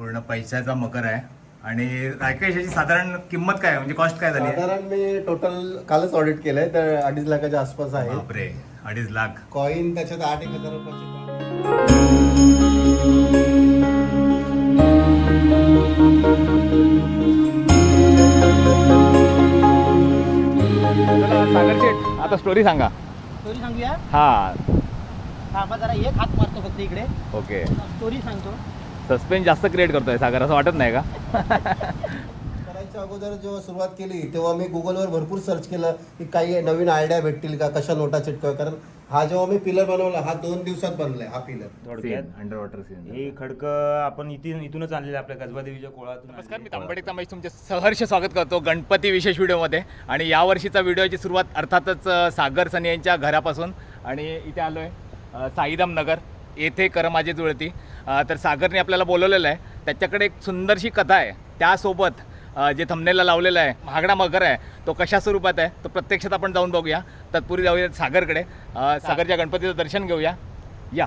पूर्ण पैशाचा मकर आहे. आणि राकेश याची साधारण किंमत काय आहे? म्हणजे कॉस्ट काय झाली आहे? साधारण मी टोटल कालच ऑडिट केलंय तर अडीच लाखाच्या आसपास आहे. बापरे अडीच लाख. कॉईन त्याच्यात आठ एक हजार रुपयाचे सागर शेठ आता स्टोरी सांगा. स्टोरी सांगूया? हा. थांबा जरा एक हात मारतो फक्त इकडे. ओके स्टोरी सांगतो. सस्पेन्स जास्त क्रिएट करतोय सागर असं वाटत नाही का? करायच्या अगोदर जेव्हा सुरुवात केली तेव्हा मी गुगलवर भरपूर सर्च केलं की काही नवीन आयडिया भेटतील का कशा नोटा चिटकाव्या कारण हा जेव्हा मी पिलर बनवला हा दोन दिवसात बनलाय हा पिलर थोडक्यात अंडर वॉटर सीन हे खडकं आपण इथून इथूनच आणलेलं आपल्या कसबा देवीच्या कोळातून नमस्कार मी. तांबडी तांबडी तुमचे सहर्ष स्वागत करतो गणपती विशेष व्हिडिओमध्ये. आणि यावर्षीचा व्हिडिओची सुरुवात अर्थातच सागर सनी यांच्या घरापासून. आणि इथे आलो आहे साईदाम नगर येथे कर माझी जुळती. तर सागरने आपल्याला बोलवलेलं आहे. त्याच्याकडे एक सुंदरशी कथा आहे. त्यासोबत जे थमनेला लावलेलं आहे महागडा मगर आहे तो कशा स्वरूपात आहे तो प्रत्यक्षात आपण जाऊन बघूया. तत्पूर्वी जाऊया सागरकडे. सागरच्या गणपतीचं दर्शन घेऊया. या.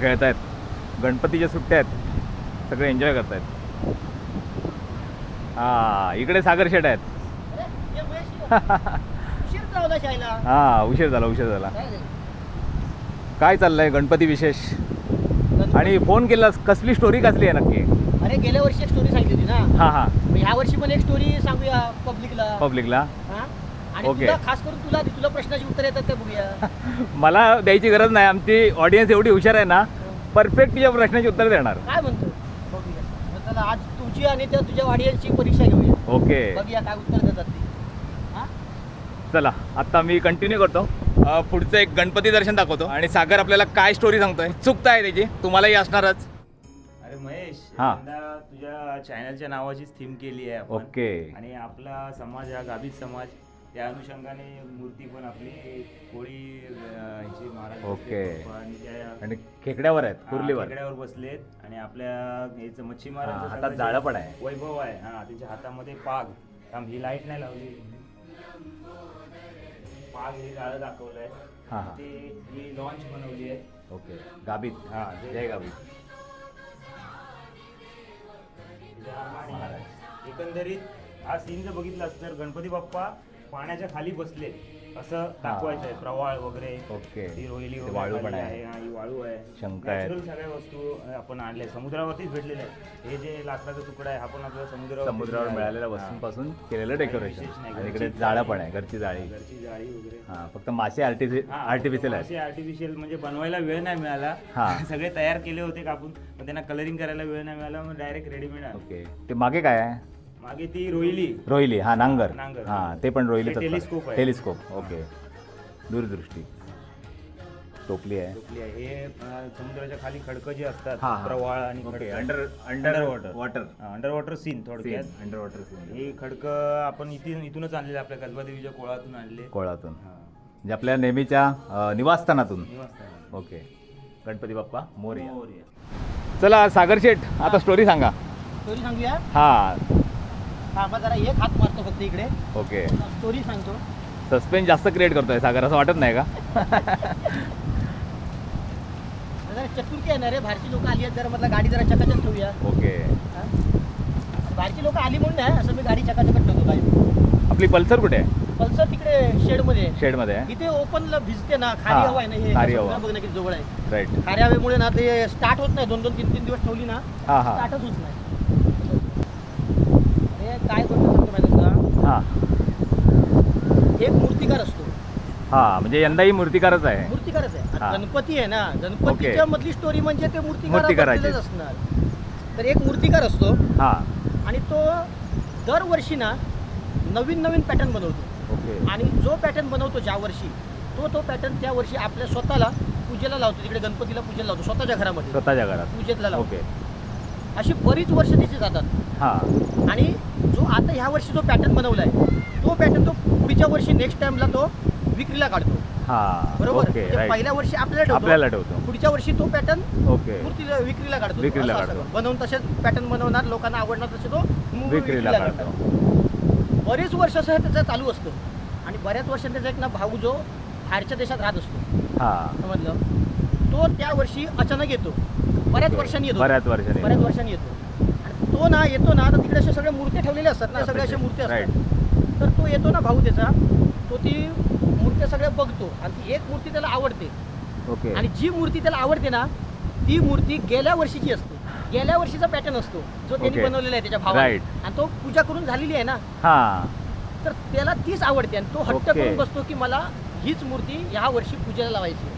खेळत आहेत गणपतीच्या सुट्ट्या आहेत. सगळे एन्जॉय करत आहेत हा इकडे सागर शेट आहेत. हा उशीर झाला उशीर झाला. काय चाललंय गणपती विशेष? आणि फोन केलास कसली स्टोरी कसली आहे नक्की? अरे गेल्या वर्षी एक स्टोरी सांगितली ना. हा हा. ह्या वर्षी पण एक स्टोरी सांगूया पब्लिकला पब्लिकला? आणि ओके. तुला खास करून तुला तुला प्रश्नाची उत्तर येतात ते बघूया मला द्यायची गरज नाही. आमची ऑडियन्स एवढी हुशार आहे ना परफेक्ट तुझ्या प्रश्नाची उत्तर देणार. काय म्हणतो? बघूया. चला आज तुझी आणि त्या तुझ्या वाडियांची परीक्षा घेऊया. ओके बघूया काय उत्तर देतात ते. हा? चला आता मी कंटिन्यू करतो. अ, पुढचं एक गणपती दर्शन दाखवतो. आणि सागर आपल्याला काय स्टोरी सांगतोय? चुकता आहे त्याची. तुम्हालाही असणारच. अरे महेश हा. यंदा तुझ्या चॅनलच्या नावाचीच थीम केली आहे आपण. ओके. आणि आपला समाज हा गाभित समाज त्या अनुषंगाने मूर्ती पण आपली कोळी अं, ह्याची महाराज ओके. आणि त्या आणि खेकड्यावर आहेत हा, कुर्लीवर? खेकड्यावर बसलेत आणि आपल्या याचं हा, मच्छीमारांचं हातात सगळं जाळं जे पण आहे. वैभव आहे. हा त्यांच्या हातामध्ये पाग. थांब ही लाइट नाही लावली. पाग हे जाळं दाखवलंय. हा, हा. ते ही लॉन्च बनवली आहे. ओके. गाबित हा, जय जय गाबित एकंदरीत हा सीन जर बघितलास तर गणपती बाप्पा पाण्याच्या खाली बसले. असं दाखवायचं आहे प्रवाळ वगैरे ओके. ती रोहिली वगैरे वाळू खाली पण आहे. हा, ही वाळू आहे. आहेत. Natural सगळ्या वस्तू आपण आणल्या. समुद्रावरतीच भेटलेल्या आहेत. हे जे लाकडाचा तुकडा आहे हा पण आपल्याला समुद्रावर समुद्रावर आहे. मिळालेल्या हा. वस्तूंपासून केलेलं डेकोरेशन नाही. आणि घरची इकडे जाळं पण आहे घरची जाळी. घरची जाळी वगैरे. हा फक्त मासे आर्टिफि आर्टिफिशियल आहेत. आर्टिफिशियल म्हणजे बनवायला वेळ नाही मिळाला. हा. सगळे तयार केले होते कापून पण त्यांना कलरिंग करायला वेळ नाही मिळाला मग डायरेक्ट रेडीमेड आहे ओके. ते मागे काय आहे? मागे ती रोहिली. रोहिली हा नांगर. नांगर. हा ते पण रोहिली ते आहे. Telescope okay. दूरदृष्टी. टोपली आहे. आहे. हे अं, समुद्राच्या खाली खडकं जे असतात हा, हा. प्रवाळ आणि okay खडकं. Under under water water under water scene थोडक्यात. अंडर वॉटर सीन हे खडकं आपण इथून इथूनच आणलेले आपल्या कसबा देवीच्या कोळातून आणले. कोळातून. हा. म्हणजे आपल्या नेहमीच्या अ, निवासस्थानातून. ओके. गणपती बाप्पा मोरया. चला सागर शेठ आता स्टोरी सांगा. स्टोरी सांगूया? हा. थांबा जरा एक हात मारतो फक्त इकडे. ओके. स्टोरी सांगतो. सस्पेन्स जास्त क्रिएट करतोय सागर असं वाटत नाही का? जरा चतुर्थी आहे ना रे बाहेरची लोक आली आहेत जरा म्हटलं गाडी जरा चकाचक ठेवूया. ओके? बाहेरची लोक आली म्हणून नाही असं मी गाडी चकाचक ठेवतो बाहेर. आपली पल्सर कुठे आहे? पल्सर तिकडे शेडमध्ये. आहे. शेडमध्ये आहे. इथे ओपनला भिजते ना खारी हवा आहे ना हे खारी. बघ ना किती जवळ आहे. राईट खाऱ्या हवेमुळे ना ते स्टार्ट होत नाही दोन दोन तीन तीन दिवस ठेवली ना स्टार्टच होत नाही. काय गोष्ट सांगतो माहिती हा. एक मूर्तिकार असतो. हा म्हणजे यंदाही मूर्तिकारच आहे. मूर्तिकारच आहे. हा. गणपती आहे ना गणपतीच्या मधली स्टोरी म्हणजे ते मूर्तिकाराची. मूर्तिकार असणार. तर एक मूर्तिकार असतो. हा. आणि तो दरवर्षी ना नवीन नवीन पॅटर्न बनवतो. ओके. आणि जो पॅटर्न बनवतो ज्या वर्षी तो तो पॅटर्न त्या वर्षी आपल्या स्वतःला पूजेला लावतो. तिकडे गणपतीला पूजेला लावतो स्वतःच्या घरामध्ये. स्वतःच्या घरात. पूजेला लावतो. ओके. अशी बरीच वर्ष त्याची जातात. हां. आणि जो आता ह्या वर्षी जो पॅटर्न बनवला आहे तो पॅटर्न तो पुढच्या वर्षी नेक्स्ट टाइमला तो विक्रीला काढतो. हां बरोबर? म्हणजे पहिल्या वर्षी आपल्याला ठेवतो. पुढच्या वर्षी तो पॅटर्न मूर्तीला विक्रीला काढतो. विक्रीला काढतो. बनवून तसेच पॅटर्न बनवणार लोकांना आवडणार तसे तो विक्रीला काढतो. बरेच वर्ष असं त्याचं चालू असतं. आणि बऱ्याच वर्षांनी त्याचा एक ना भाऊ जो बाहेरच्या देशात राहत असतो. समजलं? तो त्या वर्षी अचानक येतो. बऱ्याच वर्षांनी येतो. बऱ्याच वर्षांनी बऱ्याच वर्षांनी येतो. तो ना येतो ना तर तिकडे असे सगळे मूर्ती ठेवलेले असतात ना सगळे असे मूर्ती. असतात. तर तो येतो ना भाऊ त्याचा तो ती मूर्ती सगळ्या बघतो आणि ती एक मूर्ती त्याला आवडते. ओके आणि जी मूर्ती त्याला आवडते ना ती मूर्ती गेल्या वर्षीची असते. गेल्या वर्षीचा पॅटर्न असतो जो त्यांनी. बनवलेला आहे त्याच्या Right. आणि तो पूजा करून झालेली आहे ना. तर त्याला तीच आवडते आणि तो हट्ट. करून बसतो की मला हीच मूर्ती ह्या वर्षी पूजेला लावायची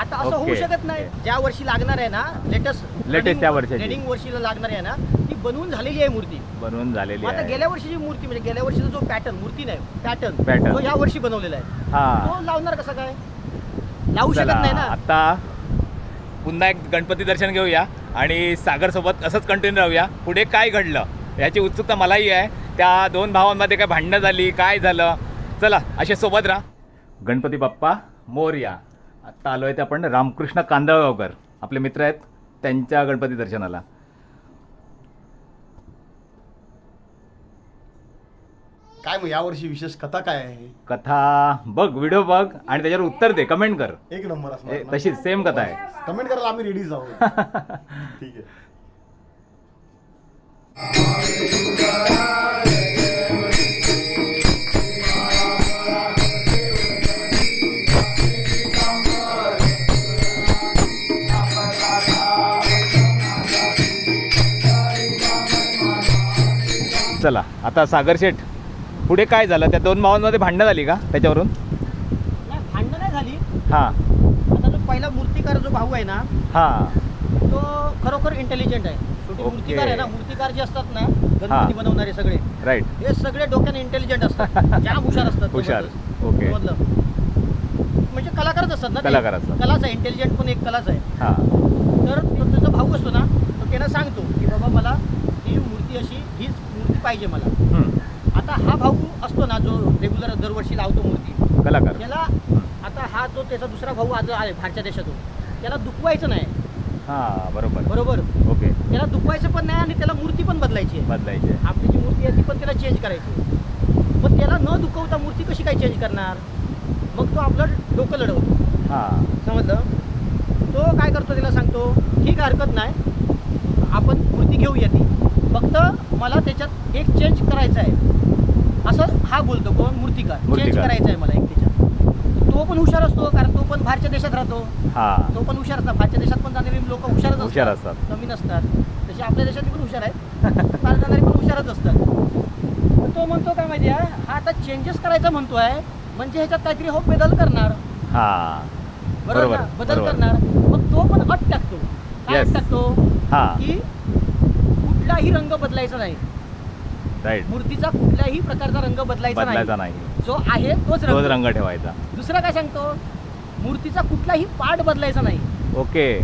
आता असं होऊ. शकत नाही. ज्या वर्षी लागणार आहे ना लेटेस्ट Latest त्या वर्षाची. रेडिंग वर्षीला लागणार आहे ना ती बनवून झालेली आहे मूर्ती. बनवून झालेली मग आता आहे. गेल्या वर्षीची मूर्ती म्हणजे गेल्या वर्षीचा जो पॅटर्न मूर्ती नाही पॅटर्न Pattern. तो ह्या वर्षी बनवलेला आहे. हां. तो लावणार कसा काय? लावू शकत चला नाही ना. आता पुन्हा एक गणपती दर्शन घेऊया आणि सागर सोबत असंच कंटिन्यू राहूया. पुढे काय घडलं? याची उत्सुकता मलाही आहे. त्या दोन भावांमध्ये काय भांडणं झाली काय झालं? चला असे सोबत राहा. गणपती बाप्पा मोरया. आत्ता आलो आहे ते आपण रामकृष्ण कांदळगावकर. आपले मित्र आहेत त्यांच्या गणपती दर्शनाला. काय मग यावर्षी विशेष कथा काय आहे? कथा बघ व्हिडिओ बघ आणि त्याच्यावर उत्तर दे कमेंट कर. एक नंबर ए, तशीच सेम कथा आहे. कमेंट करायला आम्ही रेडीच आहोत ठीक आहे. चला आता सागर शेठ पुढे काय झालं त्या दोन भावांमध्ये भांडणं झाली का त्याच्यावरून नाही भांडणं नाही झाली हां आता जो पहिला मूर्तिकार जो भाऊ आहे ना हां तो खरोखर इंटेलिजंट आहे Okay. मूर्तिकार आहे ना मूर्तिकार जे असतात ना. गणपती बनवणारे सगळे राईट हे सगळे डोक्याने इंटेलिजंट असतात जाम हुशार असतात हुशार. जबरदस्त. Okay. समजलं? म्हणजे कलाकारच असतात ना ते. कलाकार असतात. कलाच आहे इंटेलिजंट पण एक कलाच आहे हां तर तो त्याचा भाऊ असतो ना तो त्याला सांगतो की बाबा मला मूर्ती अशी हीच मूर्ती पाहिजे मला. आता हा भाऊ असतो ना जो रेग्युलर दरवर्षी लावतो मूर्ती कलाकार. त्याला आता हा जो त्याचा दुसरा भाऊ आज आहे बाहेरच्या देशातून त्याला दुखवायचं नाही. हां बरोबर. बरोबर? ओके. त्याला दुखवायचं पण नाही आणि त्याला मूर्ती पण बदलायची आहे. बदलायचे आपली जी मूर्ती आहे ती पण त्याला चेंज करायची. पण त्याला न दुखवता मूर्ती कशी काय चेंज करणार? मग तो आपलं डोकं लढवतो. हां. समजलं? तो काय करतो त्याला सांगतो ठीक हरकत नाही. आपण मूर्ती घेऊया ती. फक्त मला त्याच्यात एक चेंज करायचं आहे. असं हा बोलतो कोण? मूर्तिकार. चेंज. करायचं आहे मला एक त्याच्यात. तो पण हुशार असतो कारण तो पण बाहेरच्या देशात राहतो. हां. तो पण हुशार असतात. बाहेरच्या देशात पण जाणारी लोक हुशारच हुशार असतात. असतात. कमी नसतात तसे आपल्या देशातली पण हुशार आहेत. बाहेर जाणारी पण हुशारच असतात. तो म्हणतो काय माहिती आहे? हा आता चेंजेस करायचा म्हणतोय. म्हणजे ह्याच्यात काहीतरी हो बदल करणार. बरोबर बदल. करणार. मग तो पण अट टाकतो. काय टाकतो? की कुठलाही रंग बदलायचा नाही. राईट मूर्तीचा कुठल्याही प्रकारचा रंग बदलायचा बदलायचा नाही. नाही जो आहे तोच तोच रंग रंग ठेवायचा. दुसरा काय सांगतो? मूर्तीचा कुठलाही पार्ट बदलायचा नाही. ओके.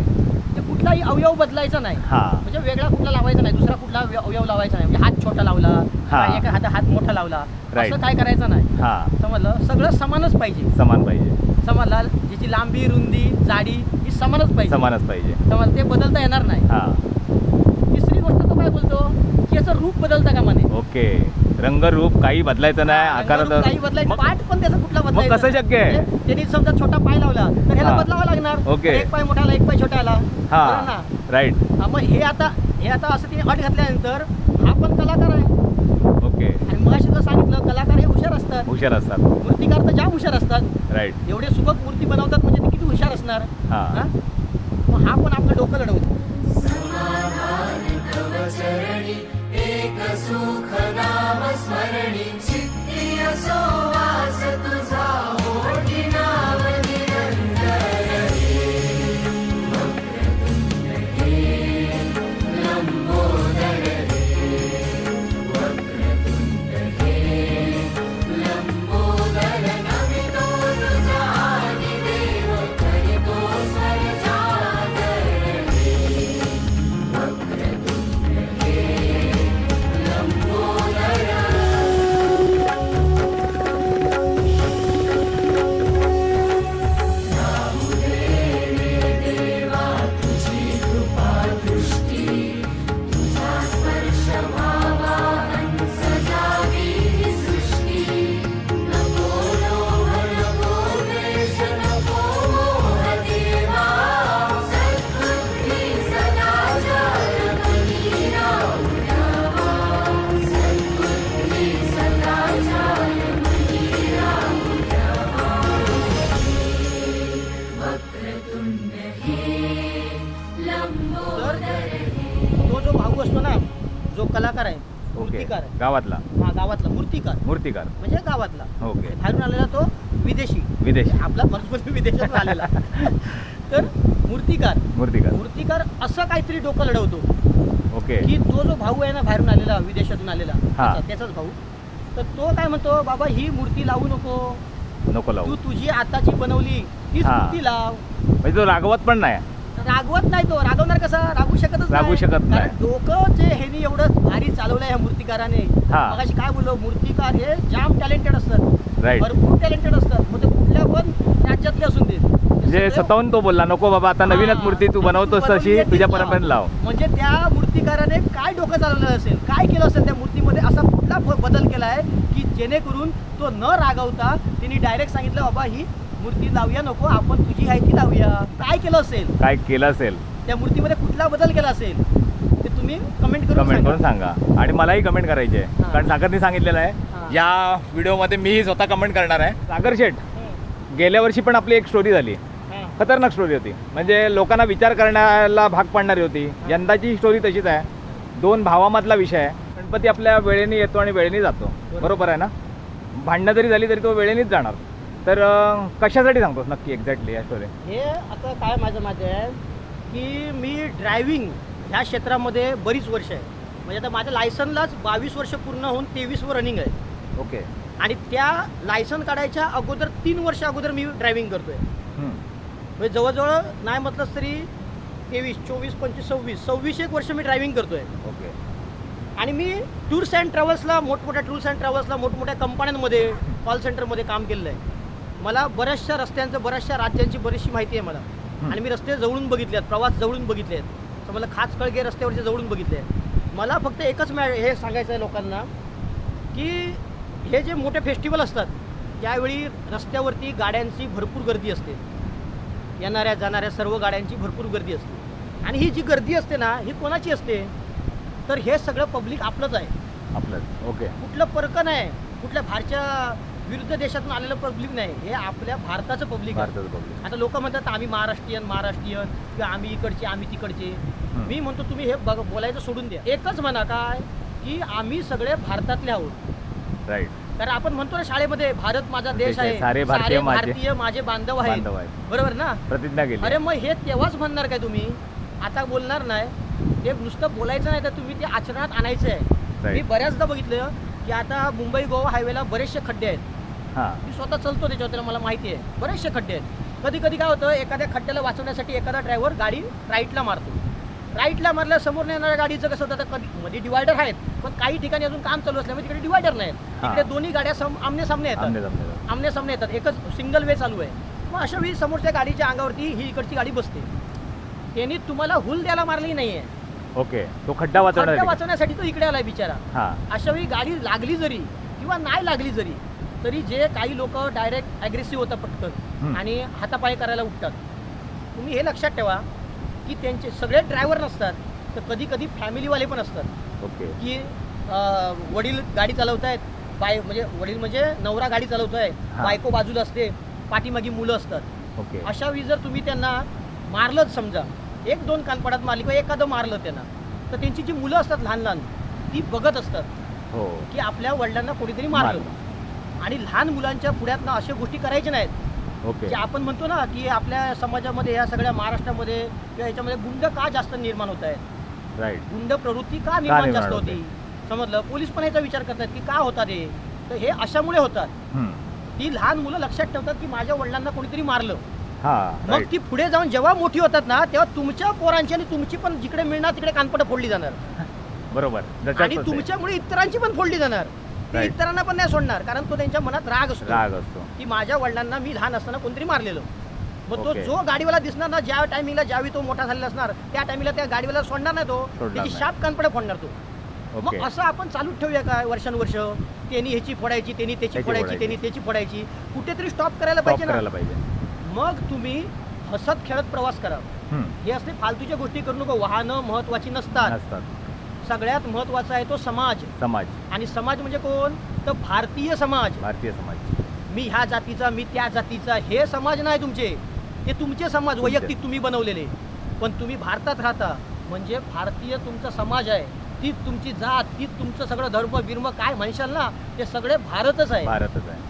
ते कुठलाही अवयव बदलायचा नाही. हां. म्हणजे वेगळा कुठला लावायचा नाही दुसरा कुठला अवय- अवयव लावायचा नाही. म्हणजे हात छोटा लावला हा. एका हात हात मोठा लावला Right. असं काय करायचं नाही. हां. समजलं? सगळं समानच पाहिजे. समान पाहिजे. समजलं ज्याची लांबी रुंदी जाडी ही समानच पाहिजे. समानच पाहिजे. समज ते बदलता येणार नाही. हां. काय बोलतो? की याचं रूप बदलतं का म्हणे? ओके. रंग रूप काही बदलायचं नाही आकारात काही बदलायचं मग- पाठ पण त्याचा कुठला बदलायचा? कसं शक्य आहे? म्हणजे त्यांनी समजा छोटा पाय लावला तर ह्याला हा. बदलावा लागणार. तर एक पाय मोठा आला एक पाय छोटा आला. बरोबर हां ना? राईट. हा, मग हे आता हे आता असं तिने अट घातल्यानंतर हा पण कलाकार आहे. ओके. आणि मग तुला सांगितलं कलाकार हे हुशार असतात. हुशार असतात. मूर्तिकार तर जाम हुशार असतात. राईट. एवढे सुबक मूर्ती बनवतात म्हणजे ते किती हुशार असणार? हां. हा? मग हा पण आपलं डोकं लढवतो. भाऊ असतो ना जो कलाकार आहे ओके. मूर्तिकार आहे. गावातला? हा गावातला मूर्तिकार. मूर्तिकार. म्हणजे गावातला. ओके. बाहेरून आलेला तो विदेशी. विदेशी. आपला मनुष्य विदेशातून आलेला. तर मूर्तिकार. मूर्तिकार. मूर्तिकार असं काहीतरी डोकं लढवतो. ओके. की तो जो भाऊ आहे ना बाहेरून आलेला विदेशातून आलेला हा. त्याचा- त्याचाच भाऊ. तर तो काय म्हणतो बाबा ही मूर्ती लावू नको. नको तू लावू तुझी आताची बनवली तीच हा. मूर्ती लाव. म्हणजे तो रागवत पण नाही. रागवत नाही तो. रागवणार कसा? रागू शकतच रागवू शकत नाही. डोकं जे ह्यानी एवढं भारी चालवलंय ह्या मूर्तिकाराने. मगाशी काय बोललो? मूर्तिकार हे जाम टॅलेंटेड असतात. भरपूर टॅलेंटेड असतात. मग ते कुठल्या पण राज्यातले असून देत. म्हणजे स्वतःहून तो बोलला नको बाबा आता नवीनच. मूर्ती तू बनवतोस तशी तुझ्या. परंपरेने लाव. म्हणजे त्या मूर्तिकाराने काय डोकं चालवलं असेल काय केलं असेल त्या मूर्तीमध्ये असा कुठला बदल केला आहे की जेणेकरून तो न रागवता त्यांनी डायरेक्ट सांगितलं बाबा ही मूर्ती लावूया नको आपण तुझी आहे ती लावूया. काय केलं असेल? काय केलं असेल? त्या मूर्तीमध्ये कुठला बदल केला असेल? ते तुम्ही कमेंट करून कमेंट करून सांगा. सांगा आणि मलाही कमेंट करायची. आहे हा. कारण सागरने सांगितलेलं हा. आहे या व्हिडिओमध्ये मीही स्वतः कमेंट करणार आहे. सागर शेठ गेल्या वर्षी पण आपली एक स्टोरी झाली. हं. खतरनाक स्टोरी होती. म्हणजे लोकांना विचार करण्याला भाग पाडणारी होती. यंदाची स्टोरी तशीच आहे. दोन भावामधला विषय आहे. गणपती आपल्या वेळेने येतो आणि वेळेने जातो. बरोबर आहे ना? भांडणं जरी झाली तरी तो वेळेनेच जाणार. तर कशासाठी सांगतोस नक्की एक्झॅक्टली या स्टोरी हे आता काय माझं माझं आहे की मी ड्रायव्हिंग ह्या क्षेत्रामध्ये बरीच वर्ष आहे. म्हणजे आता माझ्या लायसनलाच बावीस वर्ष पूर्ण होऊन तेवीसवर रनिंग आहे. ओके. आणि त्या लायसन काढायच्या अगोदर तीन वर्ष अगोदर मी ड्रायव्हिंग करतोय. म्हणजे जवळजवळ नाही म्हटलंच तरी तेवीस चोवीस पंचवीस सव्वीस सव्वीस एक वर्ष मी ड्रायव्हिंग करतोय. ओके. आणि मी टूर्स अँड ट्रॅव्हल्सला मोठमोठ्या टूर्स अँड ट्रॅव्हल्सला मोठमोठ्या कंपन्यांमध्ये कॉल सेंटरमध्ये काम केलेलं आहे. मला बऱ्याचशा रस्त्यांचं बऱ्याचशा राज्यांची बरीचशी माहिती आहे मला. आणि मी रस्ते जवळून बघितले आहेत प्रवास जवळून बघितले आहेत. तर मला खाचकळगे रस्त्यावरचे जवळून बघितले आहेत. मला फक्त एकच मॅ हे सांगायचं आहे लोकांना की हे जे मोठे फेस्टिवल असतात त्यावेळी रस्त्यावरती गाड्यांची भरपूर गर्दी असते. येणाऱ्या जाणाऱ्या सर्व गाड्यांची भरपूर गर्दी असते. आणि ही जी गर्दी असते ना ही कोणाची असते? तर हे सगळं पब्लिक आपलंच आहे. आपलं ओके. कुठलं परक नाही. कुठल्या बाहेरच्या विरुद्ध देशातून आलेलं पब्लिक नाही. हे आपल्या भारताचं पब्लिक आहे. भारताचं आता लोक म्हणतात आम्ही महाराष्ट्रीयन महाराष्ट्रीयन किंवा आम्ही इकडचे आम्ही तिकडचे. मी म्हणतो तुम्ही हे बघ बोलायचं सोडून द्या. एकच म्हणा काय की आम्ही सगळे भारतातले आहोत. राईट कारण आपण म्हणतो ना शाळेमध्ये भारत माझा देश देश आहे. आहे. सारे भारतीय माझे- भारतीय माझे बांधव आहेत. बांधव आहेत. बरोबर ना? प्रतिज्ञा केली. अरे मग हे तेव्हाच म्हणणार काय तुम्ही? आता बोलणार नाही. ते नुसतं बोलायचं नाही तर तुम्ही ते आचरणात आणायचं आहे. Right. मी बऱ्याचदा बघितलं की आता मुंबई गोवा हायवेला बरेचसे खड्डे आहेत. हां. मी स्वतः चालतो त्याच्यावर त्याला मला माहिती आहे. बरेचसे खड्डे आहेत. कधी कधी काय होतं एखाद्या खड्ड्याला वाचवण्यासाठी एखादा ड्रायव्हर गाडी राईटला मारतो. राईटला मारल्या समोर येणाऱ्या गाडीचं कसं होतं कधी मध्ये डिवायडर आहेत पण काही ठिकाणी अजून काम चालू असल्यामुळे तिकडे डिवायडर नाहीत. हा. तिकडे दोन्ही गाड्या सम आमने सामने येतात. आमने सामने येतात. एकच सिंगल वे चालू आहे. मग अशा वेळी समोरच्या गाडीच्या अंगावरती ही इकडची गाडी बसते. त्यांनी तुम्हाला हुल द्यायला मारली नाहीये. ओके. तो खड्डा वाचवण्यासाठी तो इकडे आलाय बिचारा. हां. अशा वेळी गाडी लागली जरी किंवा नाही लागली जरी तरी जे काही लोक डायरेक्ट ॲग्रेसिव्ह होतात पटकन. आणि हातापाय करायला उठतात. तुम्ही हे लक्षात ठेवा की त्यांचे सगळे ड्रायव्हर नसतात तर कधी कधी फॅमिलीवाले पण असतात. ओके. की वडील गाडी चालवत आहेत बाय म्हणजे वडील म्हणजे नवरा गाडी चालवतोय हा. बायको बाजूला असते पाठीमागी मुलं असतात. ओके. अशा वेळी जर तुम्ही त्यांना मारलंच समजा एक दोन कानपडात मारली किंवा एखादं मारलं त्यांना तर त्यांची जी मुलं असतात लहान लहान ती बघत असतात हो. की आपल्या वडिलांना कोणीतरी मारलं. आणि लहान मुलांच्या पुढ्यात ना अशा गोष्टी करायच्या नाहीत. ओके. आपण म्हणतो ना की आपल्या समाजामध्ये या सगळ्या महाराष्ट्रामध्ये किंवा याच्यामध्ये गुंड का जास्त निर्माण होत आहेत? राईट गुंड प्रवृत्ती का निर्माण निर्माण जास्त होते? होती? समजलं? पोलीस पण याचा विचार करतात की का होतात हे? तर हे अशामुळे होतात. ती लहान मुलं लक्षात ठेवतात की माझ्या वडिलांना कोणीतरी मारलं. हां मग राईट ती पुढे जाऊन जेव्हा मोठी होतात ना तेव्हा तुमच्या पोरांची आणि तुमची पण जिकडे मिळणार तिकडे कानपटं फोडली जाणार. बरोबर. आणि. तुमच्यामुळे इतरांची पण फोडली जाणार. ते Right. इतरांना पण नाही सोडणार कारण तो त्यांच्या मनात राग असतो. राग असतो. की माझ्या वडिलांना मी लहान असताना कोणतरी मारलेलं. मग तो Okay. जो गाडीवाला दिसणार ना ज्या टायमिंगला ज्यावेळी तो मोठा झालेला असणार त्या टायमिंगला त्या गाडीवाला सोडणार नाही तो. सोडणार त्याची नाही. शाप कानपडे फोडणार तो. ओके मग असं आपण चालूच ठेवूया काय वर्षानुवर्ष? त्यांनी ह्याची फोडायची त्यांनी त्याची त्याची फोडायची फोडायची. त्यांनी त्याची फोडायची. कुठेतरी स्टॉप करायला पाहिजे करायला ना पाहिजे. मग तुम्ही हसत खेळत प्रवास करा. हम्म. हे असले फालतूच्या गोष्टी करू नको. वाहनं महत्वाची नसतात. नसतात. सगळ्यात महत्त्वाचा आहे तो समाज. समाज. आणि समाज म्हणजे कोण? तर भारतीय समाज. भारतीय समाज. मी ह्या जातीचा मी त्या जातीचा हे समाज नाही तुमचे. ते तुमचे समाज वैयक्तिक तुम्ही बनवलेले. पण तुम्ही भारतात राहता म्हणजे भारतीय तुमचा समाज आहे. तीच तुमची जात तीच तुमचं सगळं धर्म बिर्म काय म्हणशाल ना ते सगळे भारतच आहे. भारतच आहे.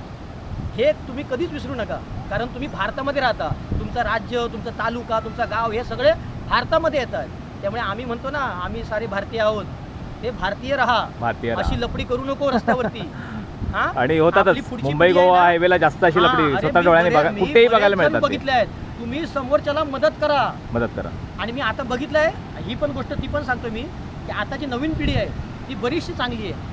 हे तुम्ही कधीच विसरू नका. कारण तुम्ही भारतामध्ये राहता. तुमचं राज्य तुमचा तालुका तुमचा गाव हे सगळे भारतामध्ये येतात त्यामुळे आम्ही म्हणतो ना आम्ही सारे भारतीय आहोत. ते भारतीय राहा. भारतीय. अशी लपडी करू नको रस्त्यावरती. हा? आणि होतातच. मुंबई गोवा हायवेला जास्त अशी लपडी स्वतः डोळ्याने कुठेही बघायला मिळतात. बघितले आहेत तुम्ही समोरच्याला मदत करा. मदत करा. आणि मी आता बघितलंय ही पण गोष्ट ती पण सांगतो मी की आताची नवीन पिढी आहे ती बरीचशी चांगली आहे.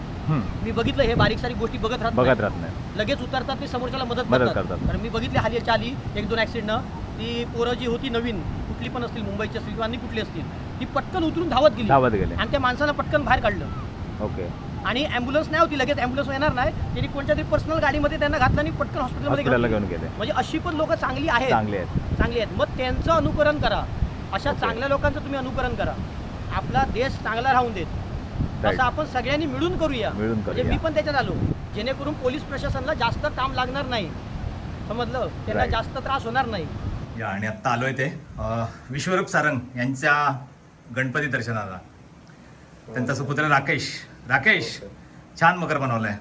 मी बघितलं हे बारीक सारीक गोष्टी बघत राहत बघत. राहत नाही. लगेच उतरतात ते समोरच्याला मदत मदत करतात. कारण मी बघितली हाली चाली एक दोन ऍक्सिडेंटनं ती पोरं जी होती नवीन कुठली पण असतील मुंबईची असतील किंवा कुठली असतील ती पटकन उतरून धावत गेली. धावत गेले. आणि त्या माणसाला पटकन बाहेर काढलं. ओके. आणि अँब्युलन्स नाही होती लगेच अँब्युलन्स येणार नाही. त्यांनी कोणत्या तरी पर्सनल गाडीमध्ये त्यांना घातलं आणि पटकन हॉस्पिटलमध्ये घेऊन गेले. म्हणजे अशी पण लोक चांगली आहेत. चांगले आहेत. चांगली आहेत. मग त्यांचं अनुकरण करा. अशा. चांगल्या लोकांचं तुम्ही अनुकरण करा. आपला देश चांगला राहून देत. असं आपण सगळ्यांनी मिळून करूया. म्हणजे. मी पण त्याच्यात आलो. जेणेकरून पोलीस प्रशासनाला जास्त काम लागणार नाही. समजलं? त्यांना. जास्त त्रास होणार नाही. या आणि आत्ता आलोय ते. विश्वरूप सारंग यांच्या गणपती दर्शनाला. त्यांचा सुपुत्र राकेश. राकेश छान मकर बनवलाय.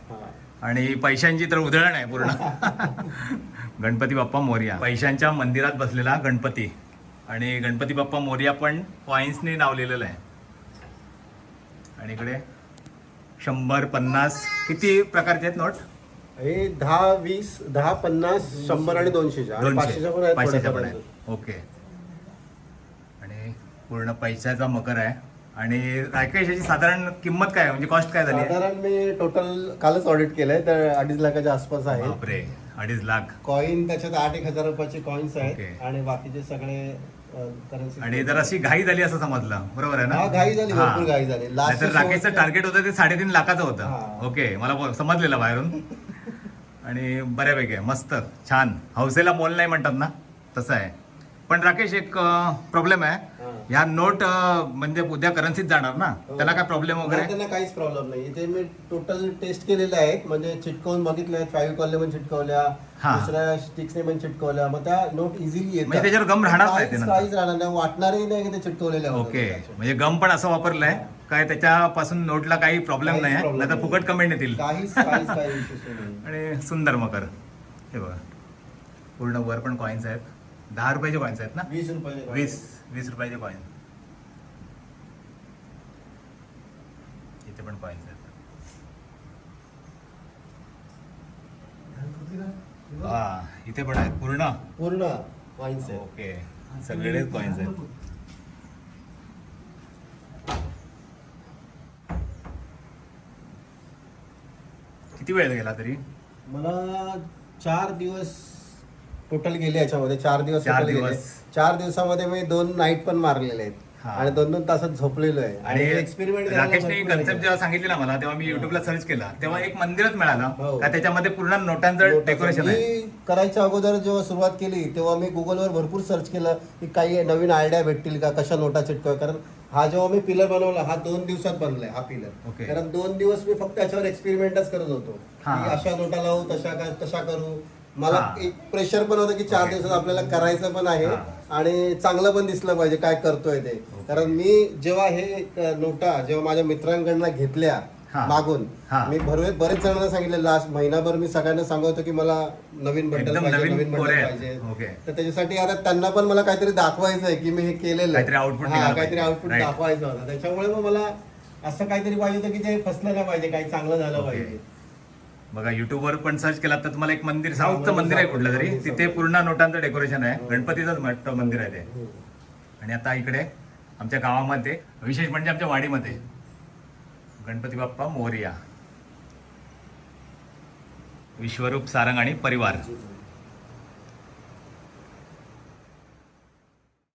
आणि पैशांची तर उधळण आहे पूर्ण. गणपती बाप्पा मोर्या. पैशांच्या मंदिरात बसलेला गणपती. आणि गणपती बाप्पा मोर्या पण कॉइन्सने नाव लिहिलेलं आहे. आणि इकडे शंभर पन्नास. किती प्रकारचे आहेत नोट? हे दहा वीस दहा पन्नास शंभर आणि दोनशेच्या. आणि पाचशेच्या पण ओके. पूर्ण पैशाचा मकर आहे. आणि राकेश याची साधारण किंमत काय? म्हणजे कॉस्ट काय झाली? साधारण मी टोटल कालच ऑडिट केलंय तर अडीच लाखाच्या आसपास आहे. बापरे अडीच लाख. कॉईन त्याच्यात आठ एक हजार रुपयाचे कॉईन्स आहेत. आणि बाकीचे सगळे करन्सी आणि जर अशी घाई झाली असं समजलं. बरोबर आहे ना? हा, घाई झाली, हा. भरपूर घाई झाली. Last नाहीतर शेवटचं- राकेशचं टार्गेट होतं ते साडेतीन लाखाचं होतं. हा. ओके मला ब- समजलेलं बाहेरून. आणि बऱ्यापैकी आहे. मस्त छान. हौसेला मोल नाही म्हणतात ना? तसं आहे. पण राकेश एक प्रॉब्लेम आहे. हा. ह्या नोट अं, म्हणजे उद्या करन्सीत जाणार ना? त्याला काय प्रॉब्लेम नाही, वगैरे? त्यांना काहीच प्रॉब्लेम नाही. इथे मी टोटल टेस्ट केलेले आहेत. म्हणजे चिटकवून बघितले आहेत फाईव्ह कॉलने पण चिटकवल्या. हा. दुसऱ्या स्टिक्सने पण चिटकवल्या. मग त्या नोट इझिली म्हणजे त्याच्यावर गम राहणार नाही ते काहीच नंतर. काहीच राहणार नाही. वाटणारही नाही की ते चिटकवलेल्या होत्या ओके त्याच्यात. म्हणजे गम पण असं वापरलंय. काय त्याच्यापासून नोटला काही प्रॉब्लेम नाही. आहे problem नाही. फुकट कमेंट येतील. काहीच काहीच काही issue नाही. आणि सुंदर मकर. हे बघा. पूर्ण वर पण कॉईन्स आहेत. दहा रुपयाचे कॉईन्स आहेत ना? वीस रुपये वीस वीस रुपयाचे कॉईन इथे पण कॉईन्स आहेत. हा इथे पण आहेत. पूर्ण? पूर्ण कॉईन्स आहेत. ओके. सगळेच कॉईन्स आहेत. किती वेळ गेला तरी? मला चार दिवस टोटल गेले याच्यामध्ये चार दिवस चार total गेले. दिवस. चार दिवसामध्ये मी दोन नाईट पण मारलेले आहेत हा. आणि दोन दोन तासात झोपलेलो आहे आणि एक्सपेरिमेंट राकेशने कन्सेप्ट जेव्हा सांगितली ना मला तेव्हा मी युट्यूबला सर्च केला तेव्हा एक मंदिरच मिळालं हो. का त्याच्यामध्ये पूर्ण नोटांचं डेकोरेशन आहे मी करायच्या अगोदर जेव्हा सुरुवात केली तेव्हा मी गुगलवर भरपूर सर्च केलं की काही नवीन आयडिया भेटतील का कशा नोटा चिटकवा कारण हा जेव्हा मी पिलर बनवला हा दोन दिवसात बनलाय हा पिलर Okay. कारण दोन दिवस मी फक्त याच्यावर एक्सपेरिमेंटच करत होतो हा. की अशा नोटा लावू तशा का तशा करू मला हा. एक प्रेशर पण होतं की चार. दिवसात आपल्याला करायचं पण आहे हा. आणि चांगलं पण दिसलं पाहिजे काय करतोय ते कारण मी जेव्हा हे नोटा जेव्हा माझ्या मित्रांकडनं घेतल्या हा. मागून हा. मी बरेच बरेच जणांना सांगितलं लास्ट महिनाभर मी सगळ्यांना सांगतो की मला नवीन बंडल एकदम पाहिजे नवीन नवीन बंडल कोरे. पाहिजे ओके. तर त्याच्यासाठी आता त्यांना पण मला काहीतरी दाखवायचं आहे की मी हे केलेलं आहे. काहीतरी output हा, निघालं काहीतरी पाहिजे. Output Right. दाखवायचं होतं त्याच्यामुळे मग मला असं काहीतरी पाहिजे होतं की जे फसलं नाही पाहिजे काही चांगलं झालं. पाहिजे बघा युट्यूबवर पण सर्च केला तर तुम्हाला एक मंदिर साऊथचं मंदिर आहे कुठलं तरी. तिथे पूर्ण नोटांचं डेकोरेशन आहे. गणपतीचंच मोठं मंदिर आहे ते. आणि आता इकडे आमच्या गावामध्ये विशेष म्हणजे आमच्या वाडीमध्ये गणपती बाप्पा मोरिया. विश्वरूप सारंग आणि परिवार.